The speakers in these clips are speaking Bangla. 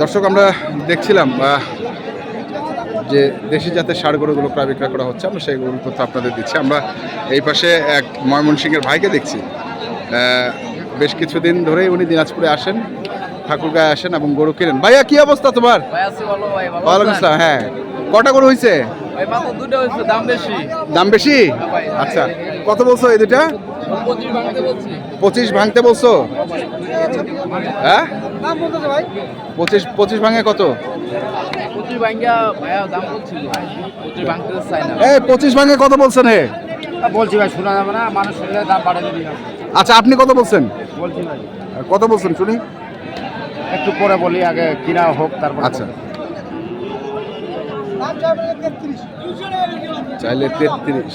দর্শক আমরা দেখছিলাম যে দেশি জাতের সার গরুগুলো ক্রয় বিক্রয় করা হচ্ছে আমরা সেই গরুর তথ্য আপনাদের দিচ্ছি। আমরা এই পাশে এক ময়মনসিংহের ভাইকে দেখছি। বেশ কিছুদিন ধরেই উনি দিনাজপুরে আসেন ঠাকুরগাঁয়ে আসেন এবং গরু কেনেন। ভাইয়া কি অবস্থা তোমার? ওয়ালাইকুম আসসালাম হ্যাঁ। কটা গরু হয়েছে দাম বেশি। দাম বেশি? আচ্ছা। কত বলছো এই দুটা? পঁচিশ ভাঙতে বলছি? হ্যাঁ? পঁচিশ পঁচিশ ভাঙে কত? পঁচিশ ভাঙে কত বলছেন হে বলছি ভাই শোনা যাবে না মানুষ দাম বাড়ে দিবি আচ্ছা আপনি কত বলছেন? বলছি ভাই কত বলছেন, শুনি। একটু পরে বলি আগে কিনা হোক তারপর আচ্ছা। চাইলে তেত্রিশ।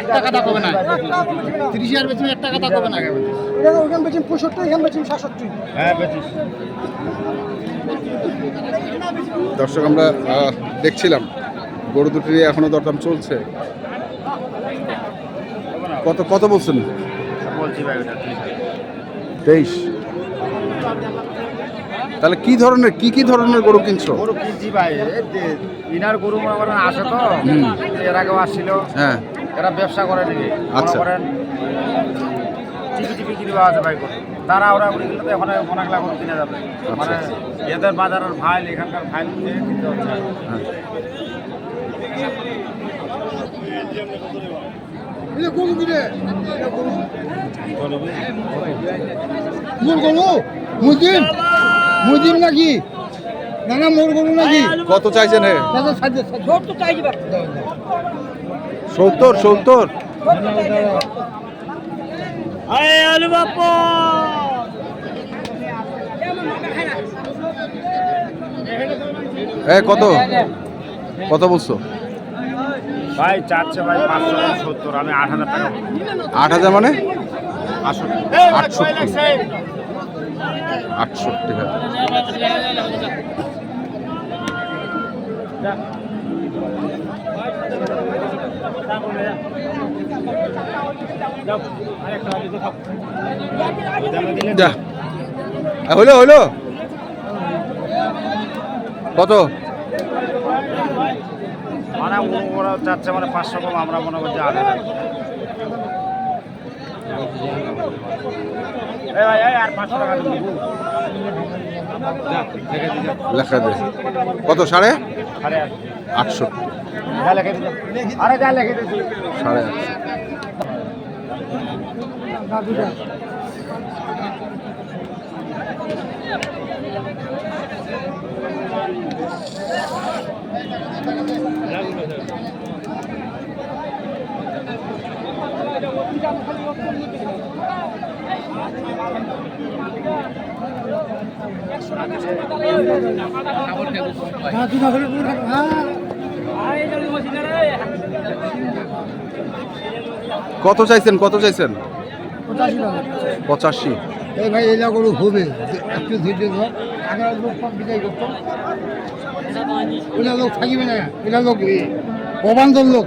এক টাকা তা না? তিরিশ হাজার বেচুন এক টাকা না? ওখান পঁয়ষট্টি এখান বেচিম সাতষট্টি। হ্যাঁ বেচিস দর্শক আমরা দেখছিলাম গরু দুটির এখনও দরদাম চলছে। কত কত বলছেন? বলছি তেইশ। তাহলে কি ধরনের কি কি ধরনের গরু কিনছো? গরু কিনছি ভাই ইনার গরু মনে করেন আসে তো। এর আগেও আসছিল। হ্যাঁ। এরা ব্যবসা করে নাকি? আচ্ছা। করেন টিপি টিপি কিনবা আছে ভাই তারা ওরা উড়ে গেলে তো এখন অনেক লাখ গরু কিনা যাবে। মানে এদের বাজারের ফাইল এখানকার ফাইল কিনতে হচ্ছে। মোর গরু মুজিম নাকি? না না মোর গরু নাকি? কত চাইছেন হে? সত্তর সত্তর এ কত? কত বলছো? ভাই চাচ্ছে ভাই পাঁচশো সত্তর আমি আট হাজার টাকা। আট হাজার মানে? আসুন আটষট্টি আটষট্টি হাজার। যা। আ, হইল হইল। কত? মানে ওরা চাচ্ছে মানে পাঁচশো কম আমরা মনে করছি আট লিখে দে কত সাড়ে সাড়ে আট। আটষট্টি। সাড়ে আটশো হ্যাঁ তুই না হলে পুরো থাকো হ্যাঁ কত চাইছেন? কত চাইছেন? পঁচাশি। এই ভাই এলা গরু হবে একটু ধৈর্য ধর। লোক সব বিদায় করতো। এলা লোক থাকিবে না। এলা লোক অবান্ধব লোক।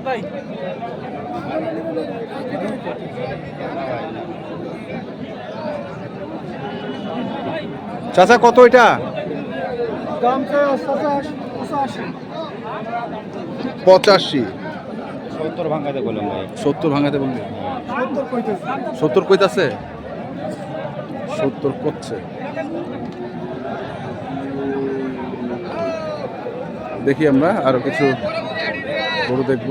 কর? চাচা কত এটা? পঁচাশি। সত্তর ভাঙাতে বললাম ভাই। সত্তর ভাঙাতে বললি? সত্তর কইতাছে? সত্তর করছে। দেখি আমরা আরও কিছু গরু দেখব।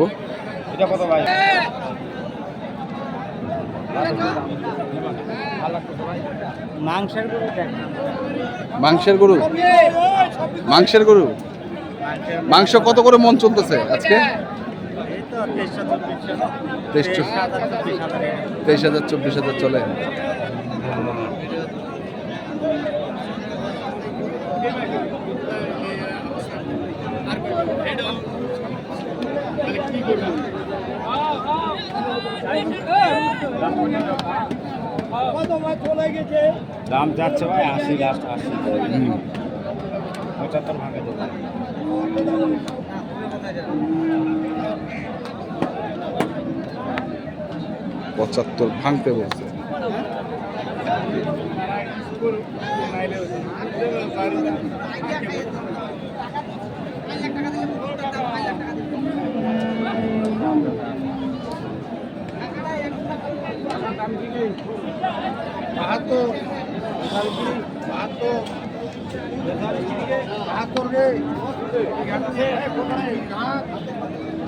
মাংসের গরু মাংসের গরু? মাংস কত করে মন চলতেছে আজকে? তেইশ হাজার চব্বিশ হাজার চলে। দাম যাচ্ছে ভাই আশি লাস্ট আশি। পঁচাত্তর ভাঙে দেবো পঁচাত্তর ভাঙতে বলছে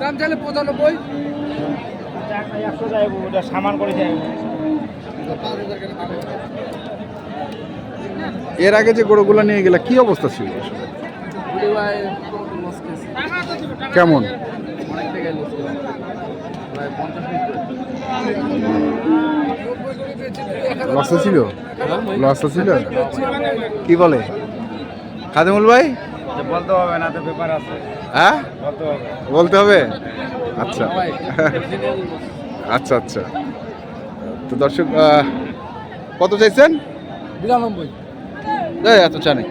দাম চাইলে পঁচানব্বই। একশো যাইব ওটা সামান করে যাইব। এর আগে যে গরুগুলো নিয়ে গেলে কি অবস্থা ছিল? কেমন? অনেক টাকায় লস খেয়েছে প্রায় ছিল? লসে ছিল কি বলে? খাদিমুল ভাই? বলতে হবে না তো আছে। হ্যাঁ? বলতে হবে? আচ্ছা। আচ্ছা আচ্ছা। তো দর্শক কত চাইছেন? বিরানব্বই। এত চা নেই।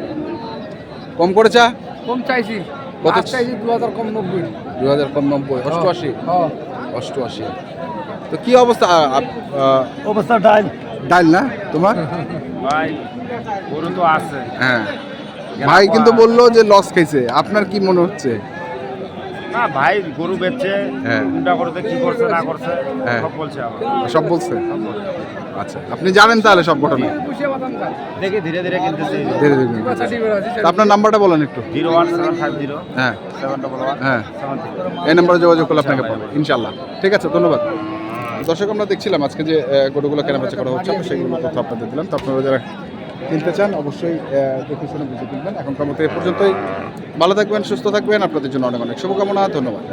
কম করে চা কম চাইছি। কত? চাইছি দু হাজার কম নব্বই। দু হাজার কম নব্বই অষ্টআশি? হ্যাঁ অষ্টআশি। তো কি অবস্থা? অবস্থা ডাইল ডাল না তোমার? ভাই গরু তো আছে। হ্যাঁ। ভাই কিন্তু বলল যে লস খাইছে। আপনার কি মনে হচ্ছে? না ভাই গরু বেচছে হ্যাঁ। কোনটা করতে কি করছে না করছে হ্যাঁ। সব বলছে সব বলছে? আচ্ছা আপনি জানেন তাহলে সব ঘটনা? দেখি ধীরে ধীরে কিনতেছি। ধীরে ধীরে তা আপনার নাম্বারটা বলেন একটু। Zero one seven five zero হ্যাঁ। সেভেন ডবল ওয়ান হ্যাঁ। এই নম্বরে যোগাযোগ করলে আপনাকে পাবো ইনশাল্লাহ ঠিক আছে ধন্যবাদ। দর্শক আমরা দেখছিলাম আজকে যে গরুগুলো কেনাবেচা করা হচ্ছে সেগুলো তথ্য আপনাদের দিলাম। তো আপনারা যারা কিনতে চান, অবশ্যই দেখে শুনে বুঝে কিনবেন। এখনকার মতো এ পর্যন্তই। ভালো থাকবেন, সুস্থ থাকবেন। আপনাদের জন্য অনেক অনেক শুভকামনা। ধন্যবাদ।